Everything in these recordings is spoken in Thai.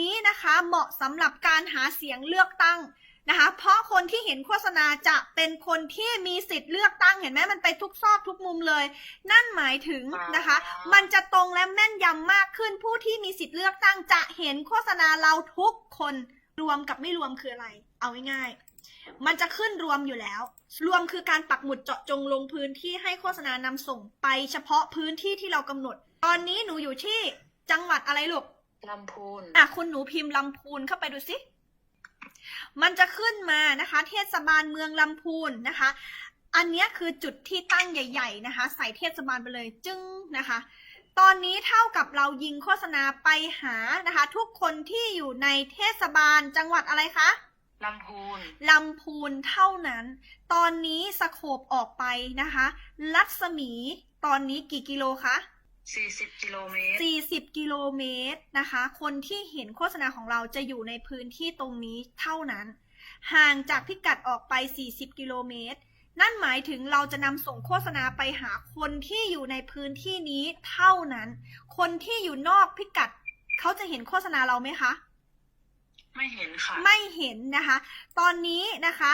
นี้นะคะเหมาะสำหรับการหาเสียงเลือกตั้งนะคะ เพราะคนที่เห็นโฆษณาจะเป็นคนที่มีสิทธิ์เลือกตั้งเห็นไหมมันไปทุกซอกทุกมุมเลย นั่นหมายถึงนะคะ มันจะตรงและแม่นยำมากขึ้นผู้ที่มีสิทธิ์เลือกตั้งจะเห็นโฆษณาเราทุกคนรวมกับไม่รวมคืออะไร เอาง่ายๆมันจะขึ้นรวมอยู่แล้ว รวมคือการปักหมุดเจาะจงลงพื้นที่ให้โฆษณานำส่งไปเฉพาะพื้นที่ที่เรากำหนด ตอนนี้หนูอยู่ที่จังหวัดอะไรลูก ลำพูน อะคุณหนูพิมพ์ลำพูนเข้าไปดูสิ มันจะขึ้นมานะคะ เทศบาลเมืองลำพูนนะคะ อันเนี้ยคือจุดที่ตั้งใหญ่ ๆ นะคะ ใส่เทศบาลไปเลยจึ้งนะคะ ตอนนี้เท่ากับเรายิงโฆษณาไปหานะคะ ทุกคนที่อยู่ในเทศบาลจังหวัดอะไรคะลำพูน ลำพูนเท่านั้น ตอนนี้สโคบออกไปนะคะ รัศมีตอนนี้กี่กิโลคะ 40 กิโลเมตร 40 กิโลเมตรนะคะ คนที่เห็นโฆษณาของเราจะอยู่ในพื้นที่ตรงนี้เท่านั้น ห่างจากพิกัดออกไป 40 กิโลเมตร นั่นหมายถึงเราจะนำส่งโฆษณาไปหาคนที่อยู่ในพื้นที่นี้เท่านั้น คนที่อยู่นอกพิกัด เขาจะเห็นโฆษณาเราไหมคะ ไม่เห็นค่ะ ไม่เห็นนะคะ ตอนนี้นะคะ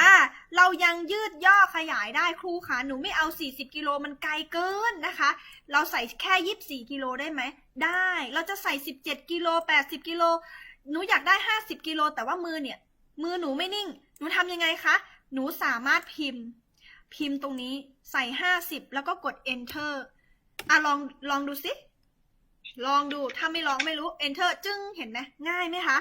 อ่าเรายังยืดย่อขยายได้ครูคะหนูไม่เอา 40 กิโลมันไกลเกินนะคะ เราใส่แค่ 24 กิโลได้ไหม ได้ เราจะใส่ 17 กิโล 80 กิโล หนูอยากได้ 50 กิโล แต่ว่ามือเนี่ย มือหนูไม่นิ่ง หนูทำยังไงคะ หนูสามารถพิมพ์ พิมพ์ตรงนี้ใส่ 50 แล้วก็กด enter อะลองลองดูสิ ลองดู ถ้าไม่ลองไม่รู้ enter จึ้งเห็นไหมง่ายไหมคะ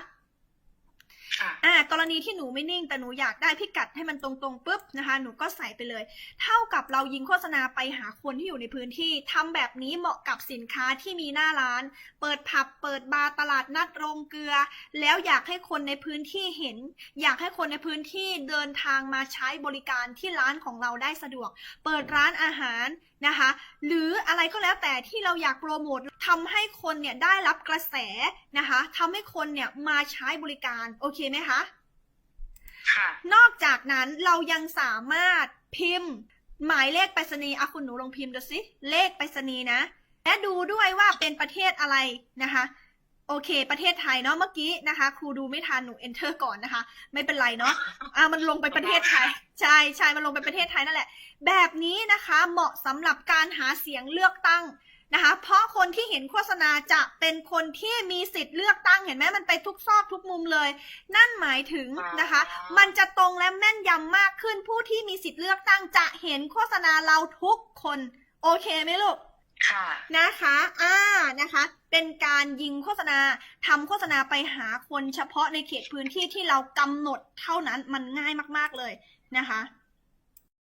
อ่ากรณีที่หนูไม่นิ่งแต่หนูอยากได้พิกัดให้มันตรงๆปุ๊บนะคะ หนูก็ใส่ไปเลย เท่ากับเรายิงโฆษณาไปหาคนที่อยู่ในพื้นที่ทำแบบนี้เหมาะกับสินค้าที่มีหน้าร้าน เปิดผับเปิดบาร์ตลาดนัดโรงเกลือ แล้วอยากให้คนในพื้นที่เห็น อยากให้คนในพื้นที่เดินทางมาใช้บริการที่ร้านของเราได้สะดวก เปิดร้านอาหารนะคะ หรืออะไรก็แล้วแต่ที่เราอยากโปรโมททำให้คนเนี่ยได้รับกระแสนะคะทำให้คนเนี่ยมาใช้บริการโอเคไหมคะ ค่ะ นอกจากนั้นเรายังสามารถพิมพ์ หมายเลขไปรษณีย์อะคุณหนูลองพิมพ์ดูสิ เลขไปรษณีย์นะ และดูด้วยว่าเป็นประเทศอะไรนะคะ โอเค ประเทศไทยเนาะเมื่อกี้นะคะ ครูดูไม่ทันหนู enter ก่อนนะคะ ไม่เป็นไรเนาะอะมันลงไปประเทศไทย ใช่ใช่มันลงไปประเทศไทยนั่นแหละ แบบนี้นะคะ เหมาะสำหรับการหาเสียงเลือกตั้ง นะคะ เพราะคนที่เห็นโฆษณาจะเป็นคนที่มีสิทธิ์เลือกตั้งเห็นไหมมันไปทุกซอกทุกมุมเลย นั่นหมายถึงนะคะ มันจะตรงและแม่นยำมากขึ้นผู้ที่มีสิทธิ์เลือกตั้งจะเห็นโฆษณาเราทุกคน โอเคไหมลูกค่ะนะคะอ่านะคะ เป็นการยิงโฆษณาทำโฆษณาไปหาคนเฉพาะในเขตพื้นที่ที่เรากำหนดเท่านั้นมันง่ายมาก ๆเลยนะคะ